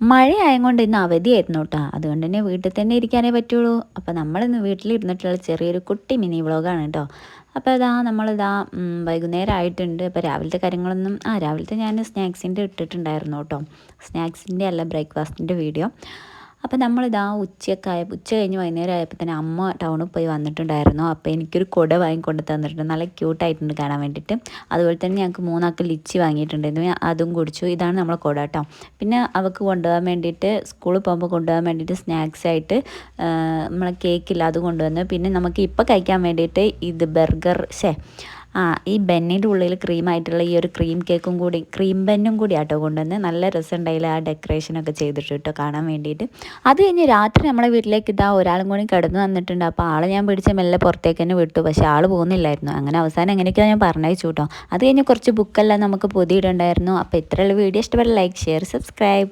മഴയായതുകൊണ്ട് ഇന്ന് അവധിയായിരുന്നു കേട്ടോ. അതുകൊണ്ട് തന്നെ വീട്ടിൽ തന്നെ ഇരിക്കാനേ പറ്റുള്ളൂ. അപ്പോൾ നമ്മളിന്ന് വീട്ടിലിരുന്നിട്ടുള്ള ചെറിയൊരു കുട്ടി മിനി വ്ളോഗാണ് കേട്ടോ. അപ്പോൾ ഇതാ നമ്മളിതാ വൈകുന്നേരം ആയിട്ടുണ്ട്. അപ്പോൾ രാവിലത്തെ കാര്യങ്ങളൊന്നും ആ രാവിലത്തെ ഞാൻ സ്നാക്സിന്റെ ഇട്ടിട്ടുണ്ടായിരുന്നു കേട്ടോ. സ്നാക്സിന്റെ അല്ല ബ്രേക്ക്ഫാസ്റ്റിന്റെ വീഡിയോ അപ്പോൾ നമ്മളിതാ ഉച്ചയൊക്കെ ആയ ഉച്ച കഴിഞ്ഞ് വൈകുന്നേരം ആയപ്പോൾ തന്നെ അമ്മ ടൗണിൽ പോയി വന്നിട്ടുണ്ടായിരുന്നു. അപ്പോൾ എനിക്കൊരു കുട വാങ്ങിക്കൊണ്ട് തന്നിട്ടുണ്ട്. നല്ല ക്യൂട്ടായിട്ടുണ്ട് കാണാൻ വേണ്ടിയിട്ട് അതുപോലെ തന്നെ ഞങ്ങൾക്ക് മൂന്നാൾക്ക് ലിച്ചി വാങ്ങിയിട്ടുണ്ടായിരുന്നു. അതും കുടിച്ചു. ഇതാണ് നമ്മളെ കുട കേട്ടോ പിന്നെ അവൾക്ക് കൊണ്ടുപോകാൻ വേണ്ടിയിട്ട് സ്കൂളിൽ പോകുമ്പോൾ കൊണ്ടുപോകാൻ വേണ്ടിയിട്ട് സ്നാക്സ് ആയിട്ട് നമ്മളെ കേക്കില്ല അത് കൊണ്ടുവന്നു. പിന്നെ നമുക്ക് ഇപ്പോൾ കഴിക്കാൻ വേണ്ടിയിട്ട് ഇത് ബർഗർ ഷേ ആ ഈ ബെന്നിന്റെ ഉള്ളിൽ ക്രീമായിട്ടുള്ള ഈ ഒരു ക്രീം കേക്കും കൂടി ക്രീം ബെന്നും കൂടി ആട്ടോ കൊണ്ടുവന്ന് നല്ല രസമുണ്ടായില്ല ആ ഡെക്കറേഷനൊക്കെ ചെയ്തിട്ട് കേട്ടോ കാണാൻ വേണ്ടിയിട്ട്. അത് കഴിഞ്ഞ് രാത്രി നമ്മളെ വീട്ടിലേക്ക് ഇതാ ഒരാളും കൂടി കിടന്നു വന്നിട്ടുണ്ട്. അപ്പോൾ ആളെ ഞാൻ പിടിച്ച് മെല്ലെ പുറത്തേക്ക് തന്നെ വിട്ടു. പക്ഷേ ആൾ പോകുന്നില്ലായിരുന്നു. അങ്ങനെ അവസാനം എങ്ങനെയൊക്കെയാണ് ഞാൻ പറഞ്ഞയച്ചു കേട്ടോ. അത് കഴിഞ്ഞ് കുറച്ച് ബുക്കെല്ലാം നമുക്ക് പൊതിയിടുണ്ടായിരുന്നു. അപ്പോൾ ഇത്രയുള്ള വീഡിയോ ഇഷ്ടപ്പെട്ട ലൈക്ക് ഷെയർ സബ്സ്ക്രൈബ്